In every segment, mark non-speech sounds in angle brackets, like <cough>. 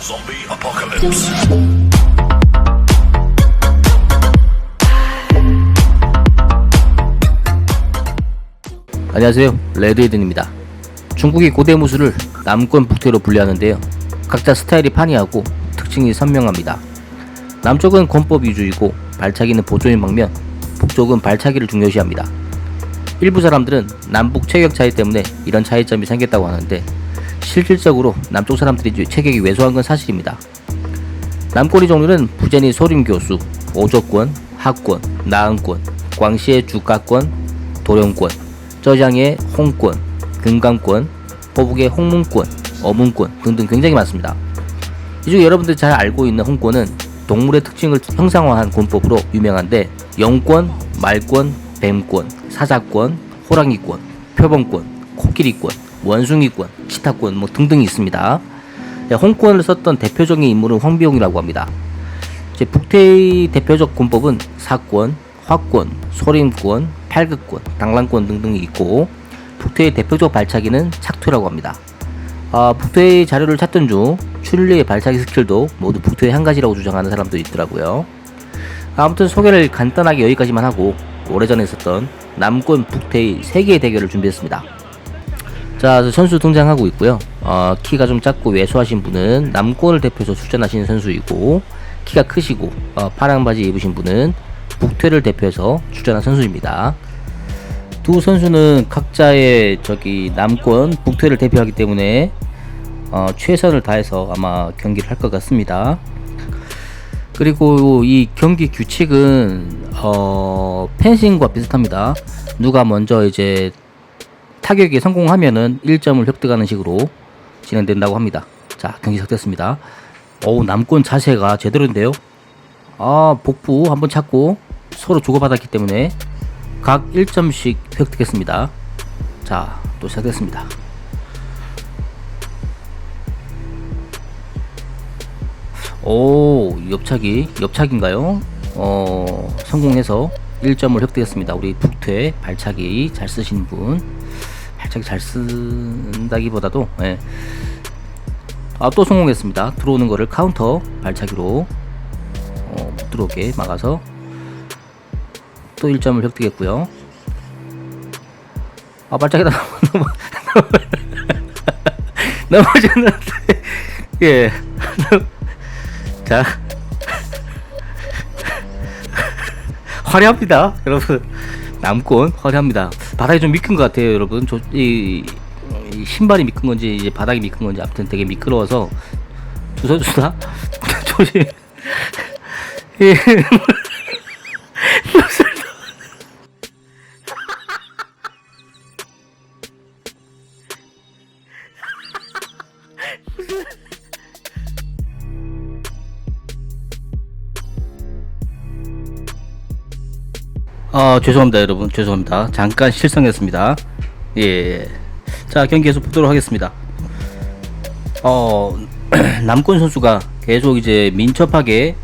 Zombie apocalypse. 안녕하세요. 레드헤든입니다. 중국의 고대 무술을 남권 북태로 분류하는데요. 각자 스타일이 판이하고 특징이 선명합니다. 남쪽은 권법 위주이고 발차기는 보조인 방면 북쪽은 발차기를 중요시합니다. 일부 사람들은 남북 체격 차이 때문에 이런 차이점이 생겼다고 하는데 실질적으로 남쪽 사람들이 체격이 왜소한 건 사실입니다 남권의 종류는 부전이 소림교수, 오조권, 하권, 나은권, 광시의 주가권, 도령권, 저장의 홍권, 금강권, 호북의 홍문권, 어문권 등등 굉장히 많습니다. 이 중 여러분들이 잘 알고 있는 홍권은 동물의 특징을 형상화한 권법으로 유명한데 영권, 말권, 뱀권, 사자권, 호랑이권, 표범권, 코끼리권, 원숭이권, 치타권 뭐 등등이 있습니다. 네, 홍권을 썼던 대표적인 인물은 황비용이라고 합니다. 이제 북태의 대표적 권법은 사권, 화권, 소림권, 팔극권, 당랑권 등등이 있고 북태의 대표적 발차기는 착투라고 합니다. 아, 북태의 자료를 찾던 중 춘리의 발차기 스킬도 모두 북태의 한 가지라고 주장하는 사람도 있더라고요. 아무튼 소개를 간단하게 여기까지만 하고 오래전에 있었던 남권 북태의 세 개의 대결을 준비했습니다. 자, 선수 등장하고 있고요. 어, 키가 좀 작고 왜소하신 분은 남권을 대표해서 출전하시는 선수이고 키가 크시고 어, 파란 바지 입으신 분은 북퇴를 대표해서 출전한 선수입니다. 두 선수는 각자의 저기 남권 북퇴를 대표하기 때문에 어, 최선을 다해서 아마 경기를 할 것 같습니다. 그리고 이 경기 규칙은 어, 펜싱과 비슷합니다. 누가 먼저 이제 타격에 성공하면은 1점을 획득하는 식으로 진행된다고 합니다. 자, 경기 시작됐습니다. 어우, 남권 자세가 제대로인데요. 아, 복부 한번 찾고 서로 주고받았기 때문에 각 1점씩 획득했습니다. 자, 또 시작됐습니다. 오, 옆차기, 옆차기인가요? 어, 성공해서 1점을 획득했습니다. 우리 북퇴 발차기 잘 쓰신 분. 발차기 잘 쓴다기보다도, 예. 아, 또 성공했습니다. 들어오는 거를 카운터 발차기로 어, 못 들어오게 막아서 또 1점을 획득했고요. 아, 발차기다 <laughs> 넘어, 넘어졌는데, <laughs> 예. <laughs> 자. 화려합니다, 여러분. 남권 화려합니다. 바닥이 좀 미끈 것 같아요, 여러분. 저, 이, 이 신발이 미끈 건지 이제 바닥이 미끈 건지 아무튼 되게 미끄러워서 다 <laughs> 조심. <laughs> 예. <laughs> 어, 죄송합니다, 여러분. 죄송합니다. 잠깐 실성했습니다. 예. 자, 경기 계속 보도록 하겠습니다. 어, <clears throat> 남권 선수가 계속 이제 민첩하게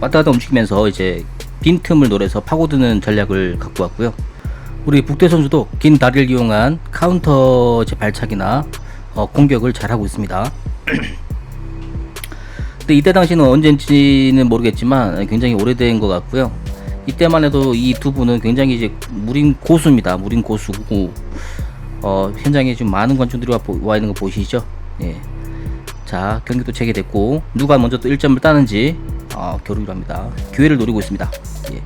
왔다 갔다 움직이면서 이제 빈틈을 노려서 파고드는 전략을 갖고 왔고요. 우리 북대 선수도 긴 다리를 이용한 카운터 이제 발차기나 어, 공격을 잘하고 있습니다. <clears throat> 근데 이때 당시는 언제인지는 모르겠지만 굉장히 오래된 것 같고요. 이때만 해도 이 두 분은 굉장히 이제 무린 고수입니다. 무린 고수고 어, 현장에 지금 많은 관중들이 와, 보- 와 있는 거 보이시죠? 예. 자 경기도 재개됐고 누가 먼저 또 1점을 따는지 어, 교류를 합니다. 기회를 노리고 있습니다. 예.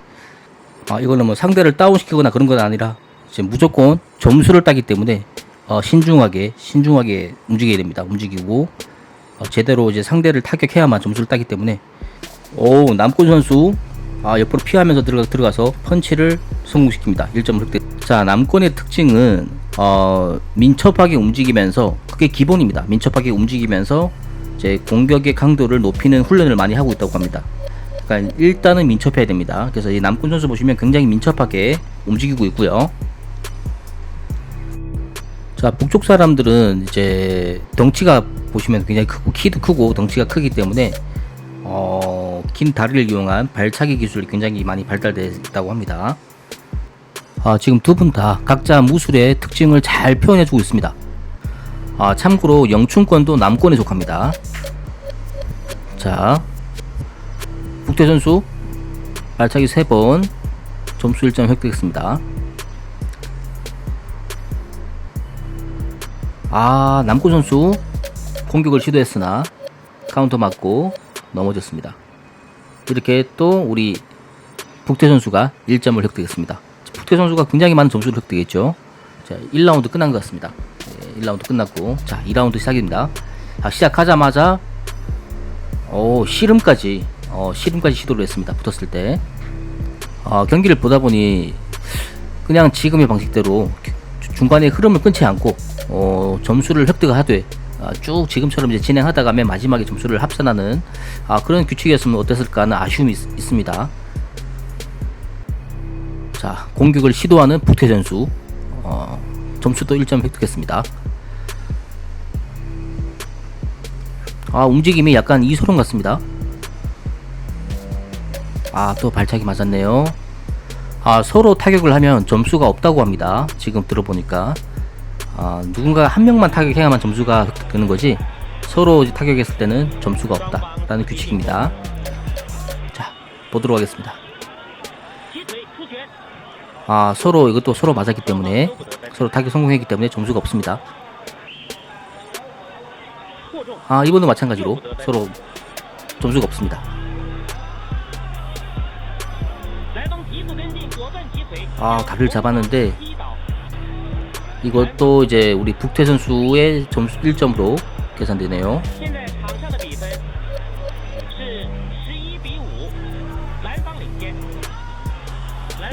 아, 이거는 뭐 상대를 다운시키거나 그런 건 아니라 이제 무조건 점수를 따기 때문에 어, 신중하게 신중하게 움직여야 됩니다. 움직이고 어, 제대로 이제 상대를 타격해야만 점수를 따기 때문에 오 남권 선수 아, 옆으로 피하면서 들어가, 들어가서 펀치를 성공시킵니다. 1점을 획득. 자, 남권의 특징은, 어, 민첩하게 움직이면서, 그게 기본입니다. 민첩하게 움직이면서, 이제 공격의 강도를 높이는 훈련을 많이 하고 있다고 합니다. 그러니까 일단은 민첩해야 됩니다. 그래서 이 남권 선수 보시면 굉장히 민첩하게 움직이고 있고요. 자, 북쪽 사람들은 이제 덩치가 보시면 굉장히 크고 키도 크고 덩치가 크기 때문에 어, 긴 다리를 이용한 발차기 기술이 굉장히 많이 발달되어 있다고 합니다. 아, 지금 두 분 다 각자 무술의 특징을 잘 표현해주고 있습니다. 아, 참고로 영춘권도 남권에 속합니다. 자, 북태 선수 발차기 3번 점수 1점 획득했습니다. 아, 남구 선수 공격을 시도했으나 카운터 맞고 넘어졌습니다. 이렇게 또 우리 북태 선수가 1점을 획득했습니다. 북태 선수가 굉장히 많은 점수를 획득했죠. 자, 1라운드 끝난 것 같습니다. 네, 1라운드 끝났고, 자, 2라운드 시작입니다. 자, 시작하자마자, 오, 씨름까지, 어, 씨름까지 시도를 했습니다. 붙었을 때. 어, 경기를 보다 보니, 그냥 지금의 방식대로 주- 중간에 흐름을 끊지 않고, 어, 점수를 획득하되, 아, 쭉 지금처럼 이제 진행하다가 맨 마지막에 점수를 합산하는 아, 그런 규칙이었으면 어땠을까 하는 아쉬움이 있, 있습니다. 자, 공격을 시도하는 북태 선수. 어, 점수도 1점 획득했습니다. 아, 움직임이 약간 이소룡 같습니다. 아, 또 발차기 맞았네요. 아, 서로 타격을 하면 점수가 없다고 합니다. 지금 들어보니까. 아, 누군가 한 명만 타격해야만 점수가 획득되는 거지. 서로 타격했을 때는 점수가 없다라는 규칙입니다. 자, 보도록 하겠습니다. 아, 서로 이것도 서로 맞았기 때문에 서로 타격 성공했기 때문에 점수가 없습니다. 아, 이번도 마찬가지로 서로 점수가 없습니다. 아, 다리를 잡았는데 이것도 이제 우리 북태 선수의 점수 1점으로 계산되네요.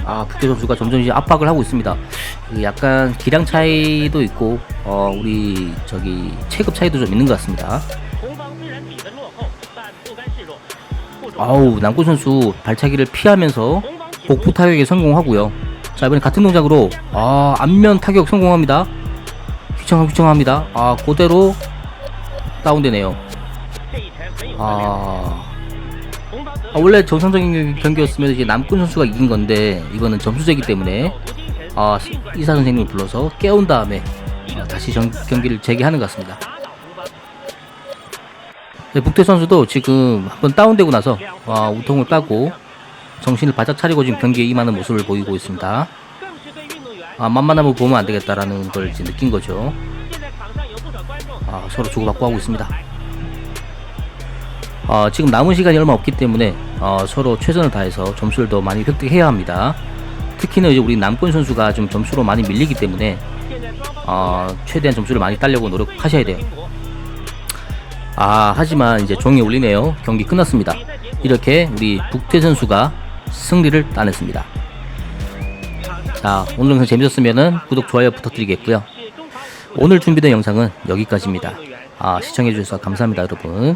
아 북태 선수가 점점 이제 압박을 하고 있습니다. 그 약간 기량 차이도 있고 어, 우리 저기 체급 차이도 좀 있는 것 같습니다. 아우 남구 선수 발차기를 피하면서 복부 타격에 성공하고요. 자 이번에 같은 동작으로. 아 안면 타격 성공합니다. 휘청합 휘청합니다. 아 그대로 다운되네요. 아, 아 원래 정상적인 경기였으면 이제 남꾼 선수가 이긴 건데 이거는 점수제기 때문에 아 이사 선생님을 불러서 깨운 다음에 아, 다시 정, 경기를 재개하는 것 같습니다. 네, 북태 선수도 지금 한번 다운되고 나서 아, 우통을 빠고 정신을 바짝 차리고 지금 경기에 임하는 모습을 보이고 있습니다. 아, 만만하면 보면 안 되겠다라는 걸 이제 느낀 거죠. 아, 서로 주고받고 하고 있습니다. 아, 지금 남은 시간이 얼마 없기 때문에 아, 서로 최선을 다해서 점수를 더 많이 획득해야 합니다. 특히나 이제 우리 남권 선수가 좀 점수로 많이 밀리기 때문에 아, 최대한 점수를 많이 따려고 노력하셔야 돼요. 아, 하지만 이제 종이 울리네요. 경기 끝났습니다. 이렇게 우리 북태 선수가 승리를 따냈습니다. 자, 오늘 영상 재밌었으면 구독, 좋아요 부탁드리겠고요. 오늘 준비된 영상은 여기까지입니다. 아, 시청해주셔서 감사합니다, 여러분.